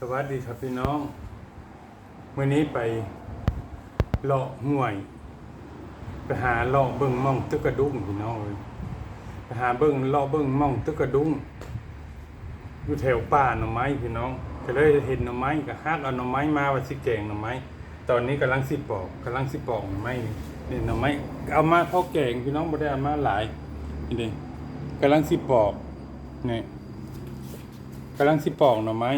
สวัสดีครับพี่น้องเมื่อนี้ไปเลาะห่วย ไปหาเลาะเบิ่งม่องตึกกระดุ้งพี่น้องเลยไปหาเบิ่งเลาะเบิ่งม่องตึกกระดุ้งอยู่แถวป่าหน่อไม้พี่น้องก็เลยเห็นหน่อไม้ก็ฮักเอาหน่อไม้มาว่าสิแกงหน่อไม้ ตอนนี้กำลังสิปอกกำลังสิปอกหน่อไม้นี่นี่หน่อไม้เอามาพอแกงพี่น้องบ่ได้เอามาหลายนี่เด้กำลังสิปอกนี่กำลังสิปอกหน่อไม้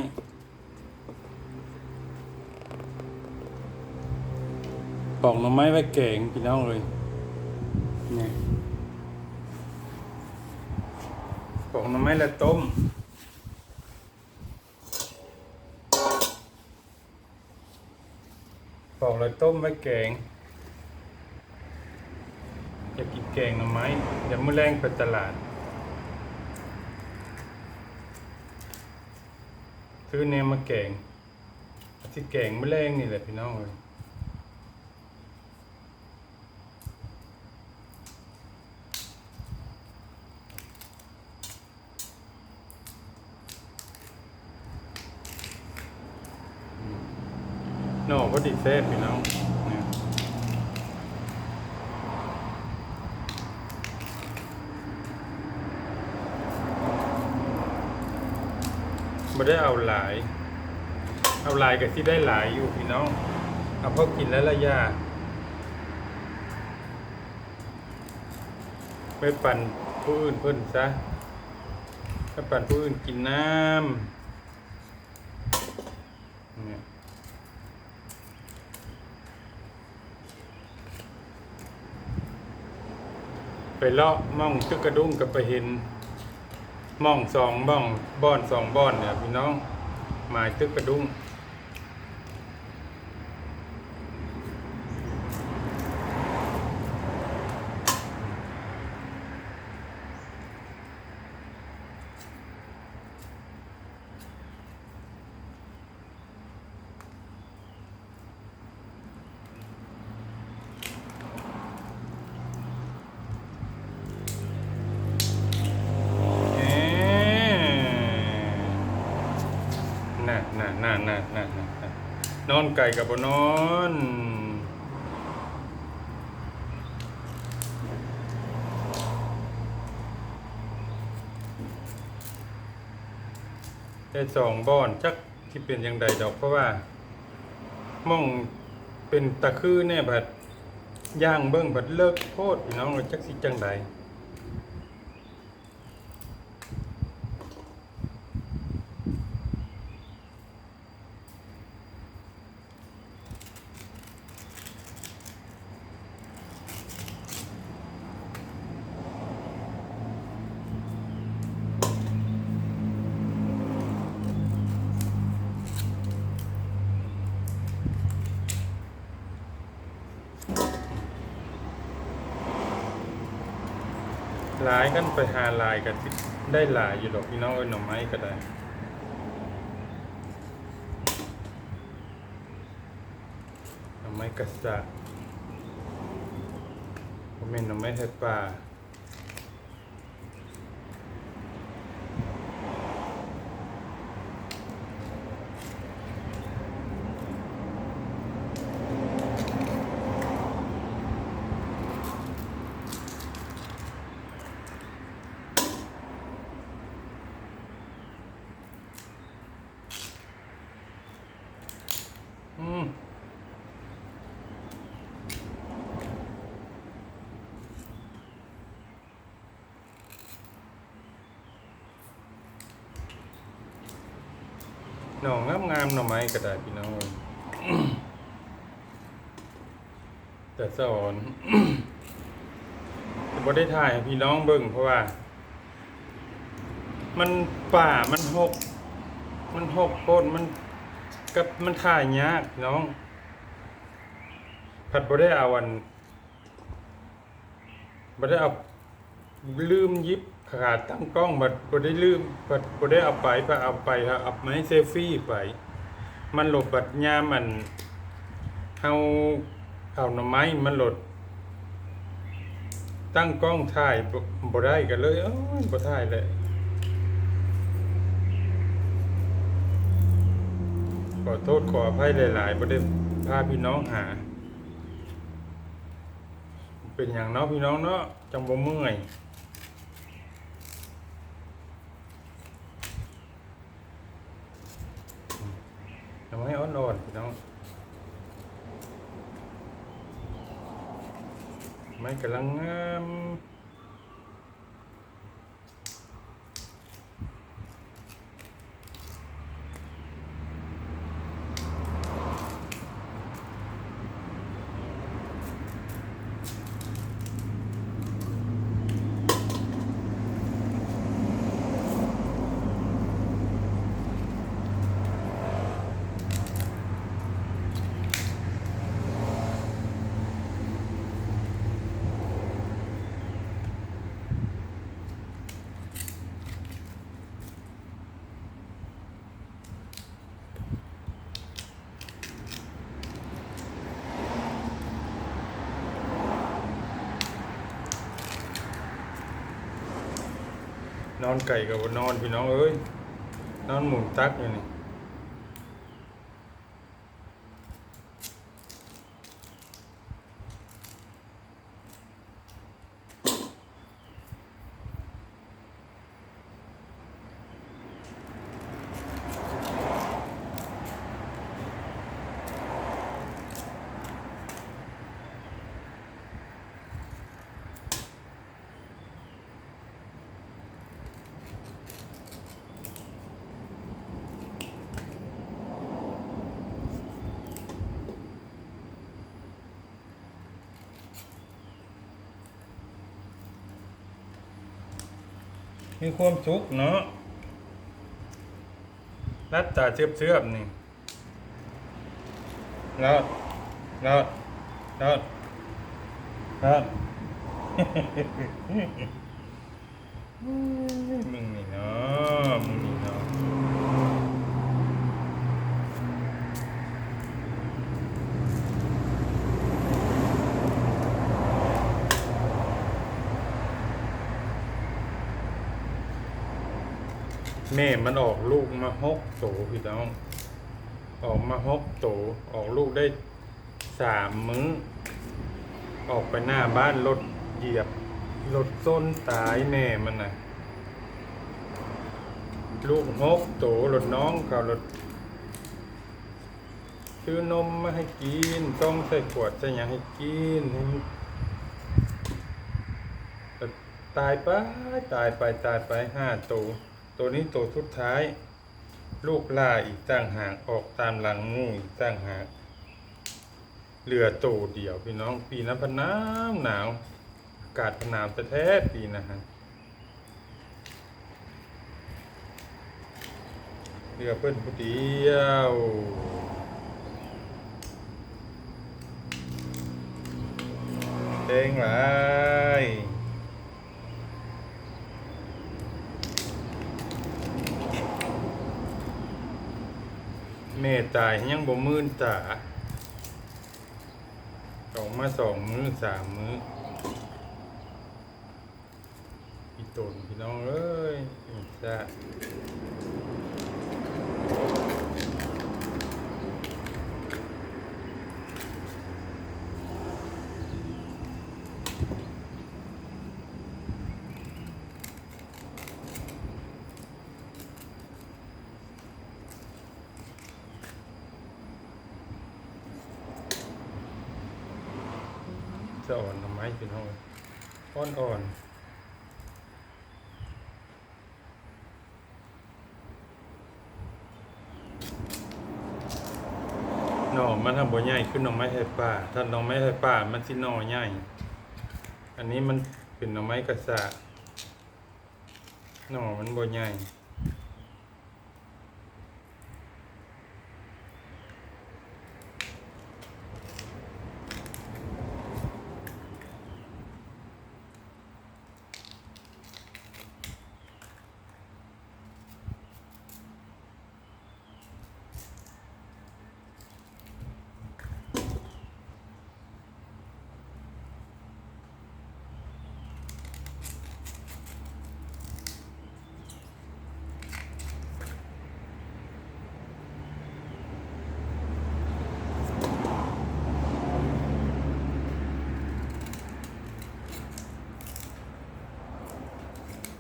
ปอกหน่อไม้ไว้แกงพี่น้องเลยนี่ปอกหน่อไม้แล้วต้มปอกแล้วต้มไว้แกงจะกินแกงหน่อไม้เดี๋ยวมื้อแรงไปตลาดซื้อเนมมาแกงที่แกงมื้อแรงนี่แหละพี่น้องเลย โน่ก็ติดเซฟพี่น้องเนี่ยไม่ได้เอาหลายเอาหลายกับที่ได้หลายอยู่พี่น้อง เอาพอกินแล้วละยาไปปั่นผู้อื่นเพิ่นซะไปปั่นผู้อื่นกินน้ำเนี่ย ไปเลาะม่องตึกกระดุ้งกับไปเห็นม่องสองบ้องบ้อนสองบ้อนเนี่ยพี่น้องหมายตึกกระดุ้งเอ๊น่ะน่ะน่ะน่ะน่ะน่ะน่ะ นอนไก่กับบนอนได้สองบอนจักที่เป็นยังไงดอกเพราะว่าม่องเป็นตะคือแน่บัดย่างเบิ้งบัดเลิกโคตรพี่น้องว่าจักสิจังใด กันไปหาลายกันที่ได้หลายอยู่ดอกพี่น้องเอ้ยหน่อไม้ก็ได้หน่อไม้กระสะผมเป็นหน่อไม้ไทยป่าอืม หน่องามงามหน่อไม้ก็ได้พี่น้องแต่สอนแต่บ่ได้ถ่ายพี่น้องเบิ่งเพราะว่า มันป่ามันหก มันหกโคตรมันกับมันถ่ายยากน้อง ผัดบ่ได้เอาอันบ่ได้เอาลืมยิบ ขาดตั้งกล้องบัดบ่ได้ลืมบัดบ่ได้เอาไปพอเอาไปฮะเอาไม้เซลฟี่ไป มันหลบบัดยามันเฮาเอาหน่อไม้มันหลด ตั้งกล้องถ่ายบ่ได้กันเลยเอ้ยบ่ถ่ายเลยอโทษขออภัยหลายๆบ่ได้พาพี่น้องหา เป็นอย่างเนาะพี่น้องเนาะจังบ่เมื่อย ทำให้อ่อนๆพี่น้องไม่กำลังงาม นอนไก่กับบนอนพี่น้องเอ้ยนอนหมุนตักอยู่นี่ มีความสุขเนาะรัดตาเชือบเชือบๆนี่รอดรอดรอดรอดมึงนี่เนาะมึงนี่เนาะ แม่มันออกลูกมาหกโตพี่น้อง ออกมาหกโตออกลูกได้สามมื้อ ออกไปหน้าบ้านรถเหยียบรถส้นตายแม่มันนะลูกหกโตรถน้องเขารถซื้อนมมาให้กินต้องใส่ขวดใส่ยังให้กินให้มันแต่ตายไปตายไปตายไปห้าโต ตัวนี้โตสุดท้าย ลูกล่าอีกต่างหากออกตามหลังงูอีกต่างหากเรือโตเดียวพี่น้องปีนั้นพน้ำหนาวอากาศพะหนาวแท้ปีนะฮะเรือเพิ่อนผู้เดียวเด้งหลาย แม่ตายยังบ่มื่นตาสองมาสองมื้อสามมื้อพี่ตนพี่น้องเอ้ยจ้าจะอ่อนทำไมพี่น้อง อ่อนๆหน่อมันทำบ่ใหญ่ขึ้นหน่อไม้ไผ่ป่า ถ้าหน่อไม้ไผ่ป่ามันสิหน่อใหญ่ อันนี้มันเป็นหน่อไม้กระสาหน่อมันบ่ใหญ่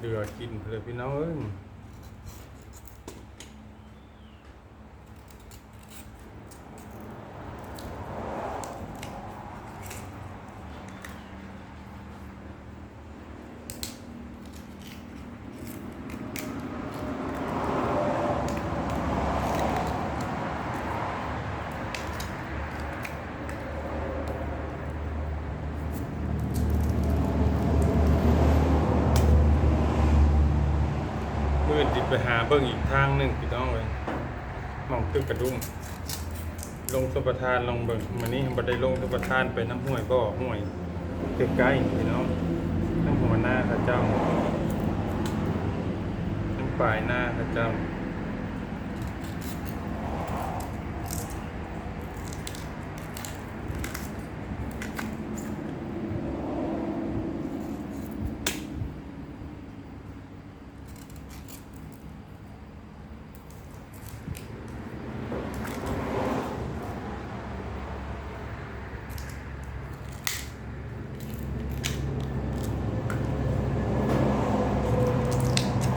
ลือกินเลยพี่น้อง ไปหาเบิ่งอีกทางหนึ่งพี่น้องเลยมองตึกกระดุมลงสุประทานลงเบิ่งมันนี้บ่ได้ลงสุประทานไปน้ำห้วยบ่อห้วยใกล้ๆพี่น้องน้ำหัวหน้าข้าเจ้าน้ำปลายหน้าข้าเจ้า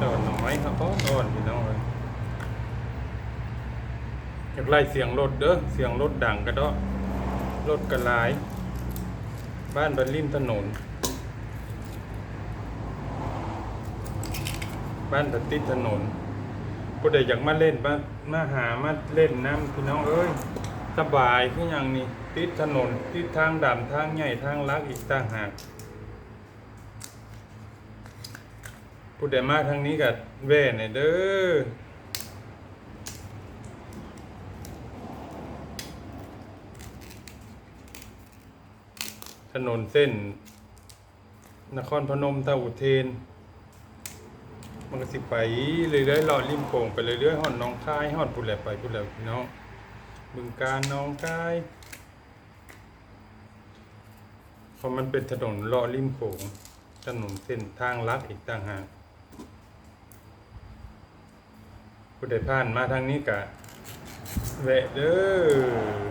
ตอนน้อยครับพ่อนอนพี่น้องเลยอยาก ไล่เสียงรถเด้อเสียงรถดังกระเดาะรถกระลาย บ้านบรรลิมถนน บ้านติดถนนผู้ใดอยากมาเล่นมามาหามาเล่นน้ำพี่น้องเอ้ยสบายคืออย่างนี้ติดถนนติดทางด่ำทางใหญ่ทางลักอีกต่างหากผู้ใดมาทางนี้กับแว่เนี่ยเด้อ ถนนเส้น นครพนมตะอุเทน มันก็สิไปเรื่อยๆเลาะริมโขงไปเรื่อยๆฮอดหน้องคายฮอดพุ่นแหลไปพุ่นแหลพี่น้องบึงการหน้องคายเพราะมันเป็นถนนเลาะริมโขงถนนเส้นทางลัดอีกต่างหากผู้ใดผ่านมาทางนี้กะแวะเด้อ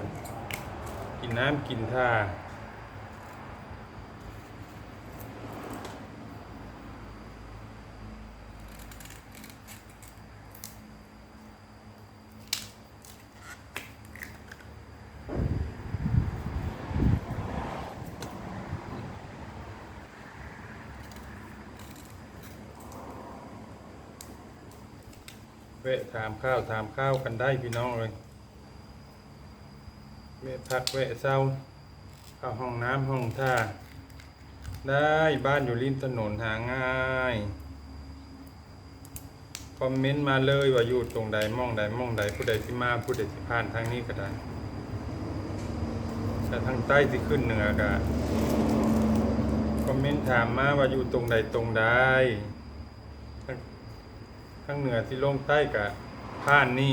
กินน้ำกินท่าะถามข้าวถามข้าวกันได้พี่น้องเลยแวะพักแวะเศร้าเข้าห้องน้ำห้องท่า ได้บ้านอยู่ริมถนนหาง่ายคอมเมนต์มาเลยว่าอยู่ตรงใดมองใดมองใดผู้ใดที่มาผู้ใดที่ผ่านทางนี้ก็ได้แต่ทางใต้ที่ขึ้นเหนือกะคอมเมนต์ถามมาว่าอยู่ตรงใดตรงใด ข้างเหนือที่ลงใต้กับผ่านนี่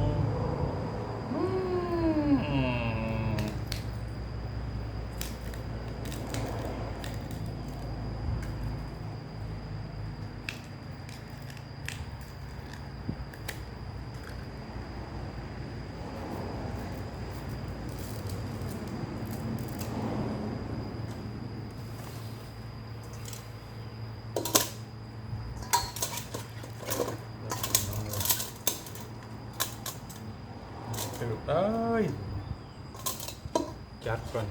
ย จัดก่อน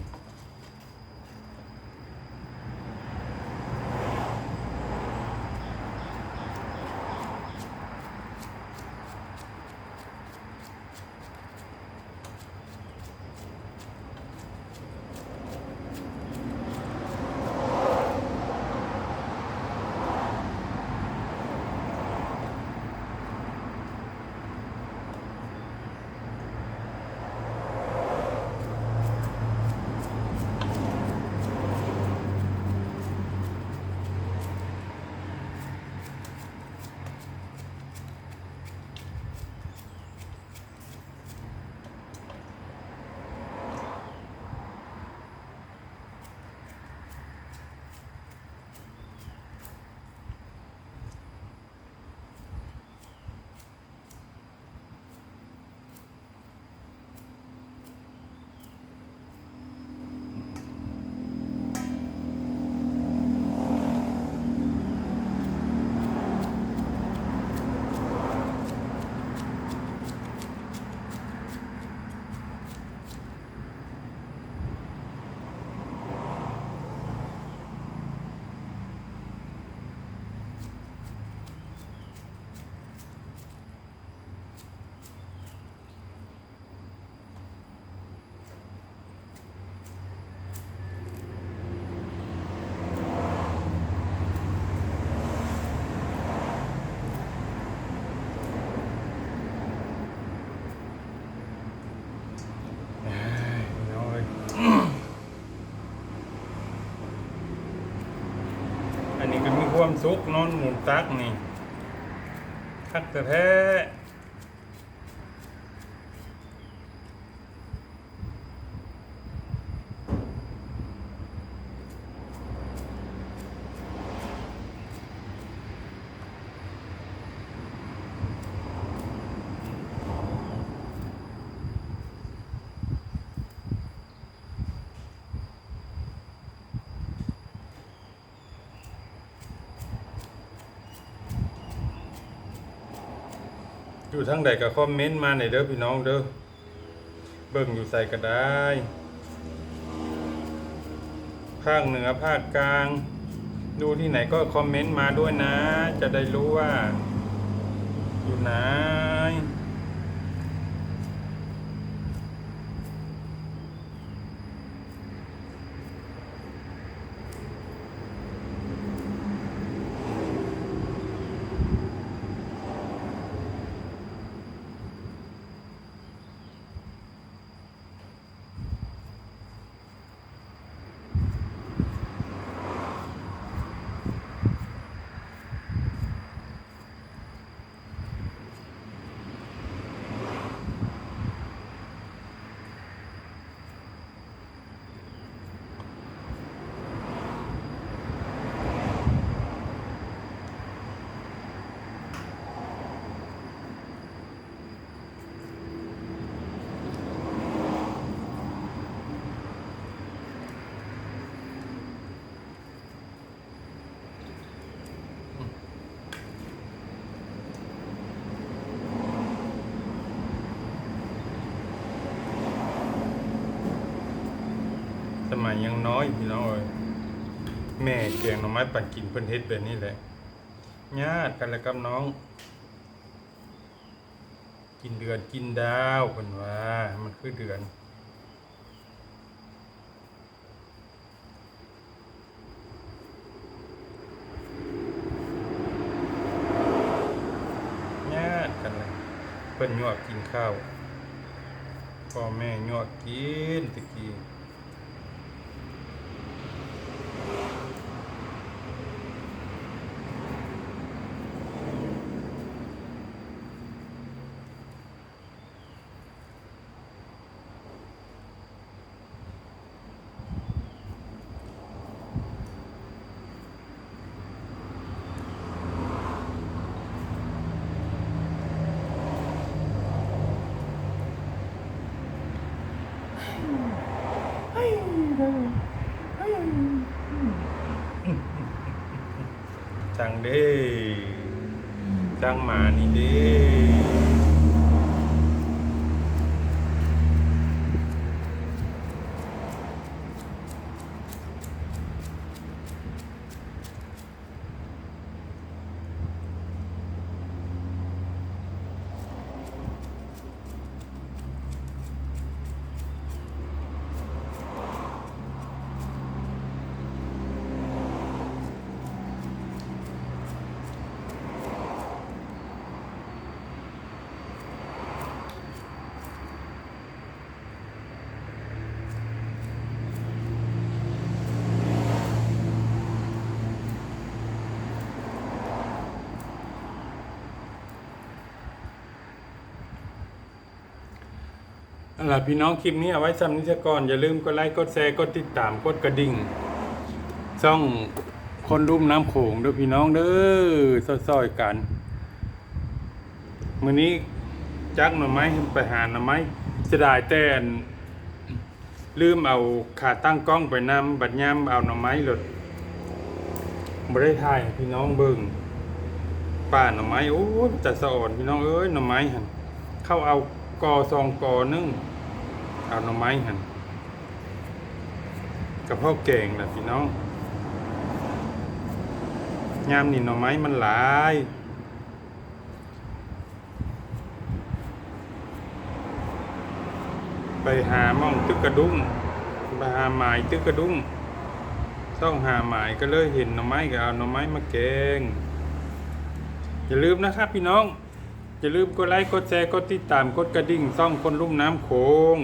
ความสุขนอนหมุนตักนี่ทักแต่แท้ อยู่ทั้งใดก็คอมเมนต์มาในเด้อพี่น้องเด้อเบิ่งอยู่ใส่ก็ได้ภาคเหนือภาคกลาง ดูที่ไหนก็คอมเมนต์มาด้วยนะ จะได้รู้ว่า อยู่ไหน มัยยังน้อยพี่น้องเอ้ยแม่เกียงหน่อไม้ปั่นกินเพิ่นเฮ็ดแบบนี้แหละญาติกันแล้วกับน้อง กินเดือนกินดาวเพิ่นว่า มันคือเดือนญาติกันเลยเพิ่นยั่วกินข้าวพ่อแม่ยั่วกินตะกี้ จัง เด้จังหมานี่เด้ เอาล่ะพี่น้องคลิปนี้เอาไว้ซ้ำนี้ซะก่อนอย่าลืมกดไลค์กดแชร์กดติดตามกดกระดิ่งช่องคนรุ่มน้ำโขงเด้อพี่น้องเด้อซอยๆกันมื้อนี้จักหน่อไม้ไปหาหน่อไม้จะได้แต่อันลืมเอาขาตั้งกล้องไปนำบัดยามเอาหน่อไม้หลดบ่ได้ถ่ายให้พี่น้องเบิ่งป่าหน่อไม้โอ้ยจะสะอ่อนพี่น้องเอ้ยหน่อไม้หั่นเข้าเอากอซองกอนึ่ง เอาหน่อไม้หั่นกับพ่อแกงแหละพี่น้องยามนี่หน่อไม้มันหลายไปหาม่องตึกกระดุ้งไปหาหมายตึกกระดุ้งต้องหาหมายก็เลยเห็นหน่อไม้ก็เอาหน่อไม้มาแกง อย่าลืมนะครับพี่น้อง อย่าลืมกดไลค์กดแชร์กดติดตามกดกระดิ่งซ่องคนลุ่มน้ำโขง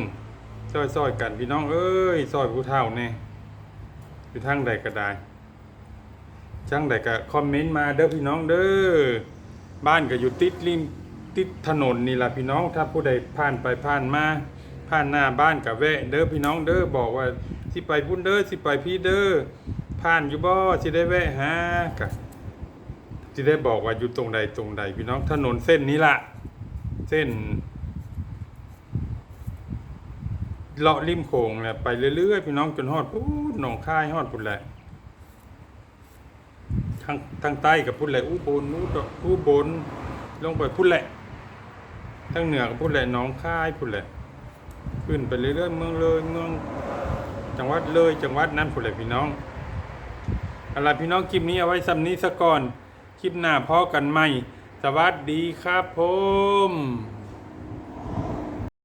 ซอยๆกันพี่น้องเอ้ยซอยผู้เฒ่าเนี่ยอยู่ทางใดก็ได้จังใดก็คอมเมนต์มาเด้อพี่น้องเด้อบ้านก็อยู่ติดริมติดถนนนี่ล่ะพี่น้อง ถ้าผู้ใดผ่านไปผ่านมาผ่านหน้าบ้านก็แวะเด้อพี่น้องเด้อบอกว่าสิไปพุ่นเด้อสิไปพี่เด้อผ่านอยู่บ่สิได้แวะหากะสิได้บอกว่าอยู่ตรงใดตรงใดพี่น้องถนนเส้นนี้ล่ะ เส้น เลาะริมโขงแหละไปเรื่อยๆพี่น้องจนฮอดพูดหนองคายฮอดพุ่นแหละทางทางใต้กับพุ่นแหละอุบลอุดรอุบลลงไปพุ่นแหละทางเหนือกับพุ่นแหละหนองคายพุ่นแหละ ขึ้นไปเรื่อยๆเมืองเลยเมืองจังหวัดเลยจังหวัดนั้นพุ่นแหละพี่น้องอะไรพี่น้องคลิปนี้เอาไว้ซ้ำนี้ซะก่อนคลิปหน้าพอกันใหม่ สวัสดีครับผม